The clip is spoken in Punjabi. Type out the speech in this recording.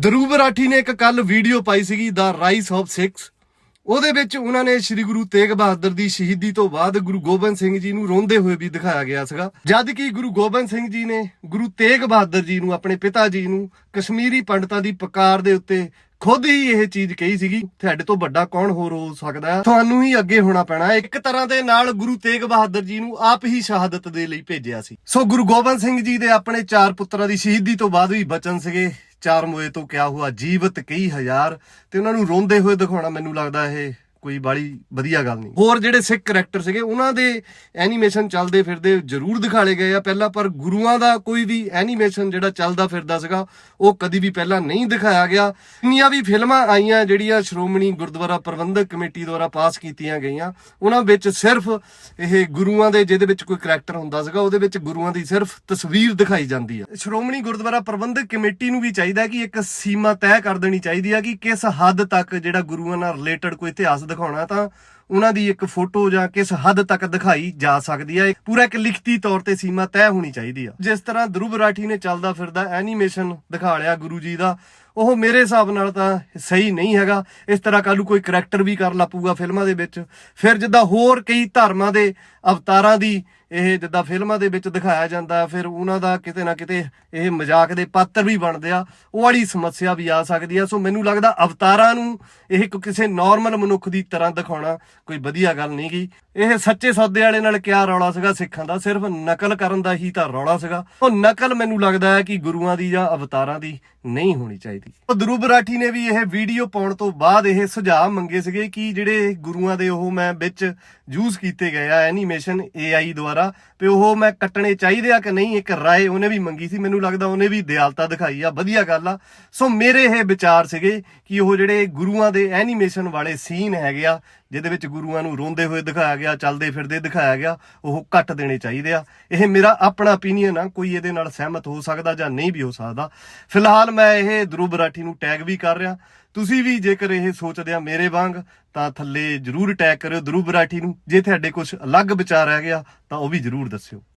ਦਰੂਬ ਰਾਠੀ ਨੇ ਇੱਕ ਕੱਲ ਵੀਡੀਓ ਪਾਈ ਸੀਗੀ ਦਾ ਰਾਈਸ ਆਫ ਸਿਕਸ ਉਹਦੇ ਵਿੱਚ ਉਹਨਾਂ ਨੇ ਸ੍ਰੀ ਗੁਰੂ ਤੇਗ ਬਹਾਦਰ ਦੀ ਸ਼ਹੀਦੀ ਤੋਂ ਬਾਅਦ ਗੁਰੂ ਗੋਬਿੰਦ ਸਿੰਘ ਜੀ ਨੂੰ ਰੋਂਦੇ ਹੋਏ ਵੀ ਦਿਖਾਇਆ ਗਿਆ ਸੀਗਾ। ਜਦ ਕਿ ਗੁਰੂ ਗੋਬਿੰਦ ਸਿੰਘ ਜੀ ਨੇ ਗੁਰੂ ਤੇਗ ਬਹਾਦਰ ਜੀ ਨੂੰ, ਆਪਣੇ ਪਿਤਾ ਜੀ ਨੂੰ ਕਸ਼ਮੀਰੀ ਪੰਡਤਾਂ ਦੀ ਪਕਾਰ ਦੇ ਉੱਤੇ ਖੁਦ ਹੀ ਇਹ ਚੀਜ਼ ਕਹੀ ਸੀਗੀ, ਤੁਹਾਡੇ ਤੋਂ ਵੱਡਾ ਕੌਣ ਹੋਰ ਹੋ ਸਕਦਾ? ਹੈ ਤੁਹਾਨੂੰ ਹੀ ਅੱਗੇ ਹੋਣਾ ਪੈਣਾ ਇੱਕ ਤਰ੍ਹਾਂ ਦੇ ਨਾਲ ਗੁਰੂ ਤੇਗ ਬਹਾਦਰ ਜੀ ਨੂੰ ਆਪ ਹੀ ਸ਼ਹਾਦਤ ਦੇ ਲਈ ਭੇਜਿਆ ਸੀ। ਸੋ ਗੁਰੂ ਗੋਬਿੰਦ ਸਿੰਘ ਜੀ ਦੇ ਆਪਣੇ ਚਾਰ ਪੁੱਤਰਾਂ ਦੀ ਸ਼ਹੀਦੀ ਤੋਂ ਬਾਅਦ ਵੀ ਬਚਨ ਸੀਗੇ। ਚਾਰ ਮੋਏ ਤੋਂ ਕਿਆ ਹੁਆ? ਜੀਵਤ ਕਈ ਹਜ਼ਾਰ। ਤੇ ਉਹਨਾਂ ਨੂੰ ਰੋਂਦੇ ਹੋਏ ਦਿਖਾਉਣਾ ਮੈਨੂੰ ਲੱਗਦਾ ਇਹ ਕੋਈ ਬਾਲੀ ਵਧੀਆ ਗੱਲ ਨਹੀਂ। ਹੋਰ ਜਿਹੜੇ ਸਿੱਖ ਕਰੈਕਟਰ ਸੀਗੇ, ਉਹਨਾਂ ਦੇ ਐਨੀਮੇਸ਼ਨ ਚੱਲਦੇ ਫਿਰਦੇ ਜ਼ਰੂਰ ਦਿਖਾਲੇ ਗਏ ਆ। ਪਹਿਲਾਂ ਪਰ ਗੁਰੂਆਂ ਦਾ ਕੋਈ ਵੀ ਐਨੀਮੇਸ਼ਨ ਜਿਹੜਾ ਚੱਲਦਾ ਫਿਰਦਾ ਸੀਗਾ, ਉਹ ਕਦੀ ਵੀ ਪਹਿਲਾਂ ਨਹੀਂ ਦਿਖਾਇਆ ਗਿਆ। ਇੰਨੀਆਂ ਵੀ ਫਿਲਮਾਂ ਆਈਆਂ ਜਿਹੜੀਆਂ ਸ਼੍ਰੋਮਣੀ ਗੁਰਦੁਆਰਾ ਪ੍ਰਬੰਧਕ ਕਮੇਟੀ ਦੁਆਰਾ ਪਾਸ ਕੀਤੀਆਂ ਗਈਆਂ। ਉਹਨਾਂ ਵਿੱਚ ਸਿਰਫ ਇਹ ਗੁਰੂਆਂ ਦੇ, ਜਿਹਦੇ ਵਿੱਚ ਕੋਈ ਕਰੈਕਟਰ ਹੁੰਦਾ ਸੀਗਾ, ਉਹਦੇ ਵਿੱਚ ਗੁਰੂਆਂ ਦੀ ਸਿਰਫ ਤਸਵੀਰ ਦਿਖਾਈ ਜਾਂਦੀ ਆ। ਸ਼੍ਰੋਮਣੀ ਗੁਰਦੁਆਰਾ ਪ੍ਰਬੰਧਕ ਕਮੇਟੀ ਨੂੰ ਵੀ ਚਾਹੀਦਾ ਕਿ ਇੱਕ ਸੀਮਾ ਤੈਅ ਕਰ ਦੇਣੀ ਚਾਹੀਦੀ ਆ ਕਿ ਕਿਸ ਹੱਦ ਤੱਕ ਜਿਹੜਾ ਗੁਰੂਆਂ ਨਾਲ ਰਿਲੇਟਡ ਕੋਈ ਇਤਿਹਾਸ ਦਿਖਾਉਣਾ ਤਾਂ ਉਹਨਾਂ ਦੀ ਇੱਕ ਫੋਟੋ ਜਾਂ ਕਿਸ ਹੱਦ ਤੱਕ ਦਿਖਾਈ ਜਾ ਸਕਦੀ ਹੈ ਪੂਰਾ ਇੱਕ ਲਿਖਤੀ ਤੌਰ ਤੇ ਸੀਮਾ ਤੈਅ ਹੋਣੀ ਚਾਹੀਦੀ ਆ। ਜਿਸ ਤਰ੍ਹਾਂ ਧਰੁਵ ਰਾਠੀ ਨੇ ਚੱਲਦਾ ਫਿਰਦਾ ਐਨੀਮੇਸ਼ਨ ਦਿਖਾ ਲਿਆ ਗੁਰੂ ਜੀ ਦਾ, ਉਹ ਮੇਰੇ ਹਿਸਾਬ ਨਾਲ ਤਾਂ ਸਹੀ ਨਹੀਂ ਹੈਗਾ। ਇਸ ਤਰ੍ਹਾਂ ਕੱਲ੍ਹ ਨੂੰ ਕੋਈ ਕਰੈਕਟਰ ਵੀ ਕਰ ਲਾਪੂਗਾ ਫਿਲਮਾਂ ਦੇ ਵਿੱਚ। ਫਿਰ ਜਿੱਦਾਂ ਹੋਰ ਕਈ ਧਰਮਾਂ ਦੇ ਅਵਤਾਰਾਂ ਦੀ ਇਹ ਜਿੱਦਾਂ ਫਿਲਮਾਂ ਦੇ ਵਿੱਚ ਦਿਖਾਇਆ ਜਾਂਦਾ, ਫਿਰ ਉਹਨਾਂ ਦਾ ਕਿਤੇ ਨਾ ਕਿਤੇ ਇਹ ਮਜ਼ਾਕ ਦੇ ਪਾਤਰ ਵੀ ਬਣਦੇ ਆ। ਉਹ ਵਾਲੀ ਸਮੱਸਿਆ ਵੀ ਆ ਸਕਦੀ ਆ। ਸੋ ਮੈਨੂੰ ਲੱਗਦਾ ਅਵਤਾਰਾਂ ਨੂੰ ਇਹ ਇੱਕ ਕਿਸੇ ਨਾਰਮਲ ਮਨੁੱਖ ਦੀ ਤਰ੍ਹਾਂ ਦਿਖਾਉਣਾ ਕੋਈ ਵਧੀਆ ਗੱਲ ਨਹੀਂ ਗੀ ਇਹ ਸੱਚੇ ਸੌਦੇ ਵਾਲੇ ਨਾਲ ਕਿਆ ਰੌਲਾ ਸੀਗਾ ਸਿੱਖਾਂ ਦਾ? ਸਿਰਫ ਨਕਲ ਕਰਨ ਦਾ ਹੀ ਤਾਂ ਰੌਲਾ ਸੀਗਾ। ਉਹ ਨਕਲ ਮੈਨੂੰ ਲੱਗਦਾ ਹੈ ਕਿ ਗੁਰੂਆਂ ਦੀ ਜਾਂ ਅਵਤਾਰਾਂ ਦੀ ਨਹੀਂ ਹੋਣੀ ਚਾਹੀਦੀ। ਉਹ ਧਰੁਵ ਰਾਠੀ ਨੇ ਵੀ ਇਹ ਵੀਡੀਓ ਪਾਉਣ ਤੋਂ ਬਾਅਦ ਇਹ ਸੁਝਾਅ ਮੰਗੇ ਸੀਗੇ ਕਿ ਜਿਹੜੇ ਗੁਰੂਆਂ ਦੇ ਉਹ ਮੈਂ ਵਿੱਚ ਯੂਜ਼ ਕੀਤੇ ਗਏ ਆ ਐਨੀਮੇਸ਼ਨ AI ਦੁਆਰਾ, ਤੇ ਉਹ ਮੈਂ ਕੱਟਣੇ ਚਾਹੀਦੇ ਆ ਕਿ ਨਹੀਂ, ਇੱਕ ਰਾਏ ਉਹਨੇ ਵੀ ਮੰਗੀ ਸੀ। ਮੈਨੂੰ ਲੱਗਦਾ ਉਹਨੇ ਵੀ ਦਿਆਲਤਾ ਦਿਖਾਈ ਆ, ਵਧੀਆ ਗੱਲ ਆ। ਸੋ ਮੇਰੇ ਇਹ ਵਿਚਾਰ ਸੀਗੇ ਕਿ ਉਹ ਜਿਹੜੇ ਗੁਰੂਆਂ ਦੇ ਐਨੀਮੇਸ਼ਨ ਵਾਲੇ ਸੀਨ ਹੈਗੇ ਆ ਜਿਹਦੇ ਵਿੱਚ ਗੁਰੂਆਂ ਨੂੰ ਰੋਂਦੇ ਹੋਏ ਦਿਖਾਇਆ ਗਿਆ, ਚੱਲਦੇ ਫਿਰਦੇ ਦਿਖਾਇਆ ਗਿਆ, ਉਹ ਘੱਟ ਦੇਣੇ ਚਾਹੀਦੇ ਆ। ਇਹ ਮੇਰਾ ਆਪਣਾ opinion ਆ, ਕੋਈ ਇਹਦੇ ਨਾਲ ਸਹਿਮਤ ਹੋ ਸਕਦਾ ਜਾਂ ਨਹੀਂ ਵੀ ਹੋ ਸਕਦਾ। ਫਿਲਹਾਲ ਮੈਂ ਇਹ ਧਰੁਵ ਬਰਾਠੀ ਨੂੰ ਟੈਗ ਵੀ ਕਰ ਰਿਹਾ। ਤੁਸੀਂ ਵੀ ਜੇਕਰ ਇਹ ਸੋਚਦੇ ਆ ਮੇਰੇ ਵਾਂਗ, ਤਾਂ ਥੱਲੇ ਜਰੂਰ ਟੈਗ ਕਰਿਓ ਧਰੁਵ ਬਰਾਠੀ ਨੂੰ। ਜੇ ਤੁਹਾਡੇ ਕੁਝ ਅਲੱਗ ਵਿਚਾਰ ਆ ਗਿਆ ਤਾਂ ਉਹ ਵੀ ਜਰੂਰ ਦੱਸਿਓ।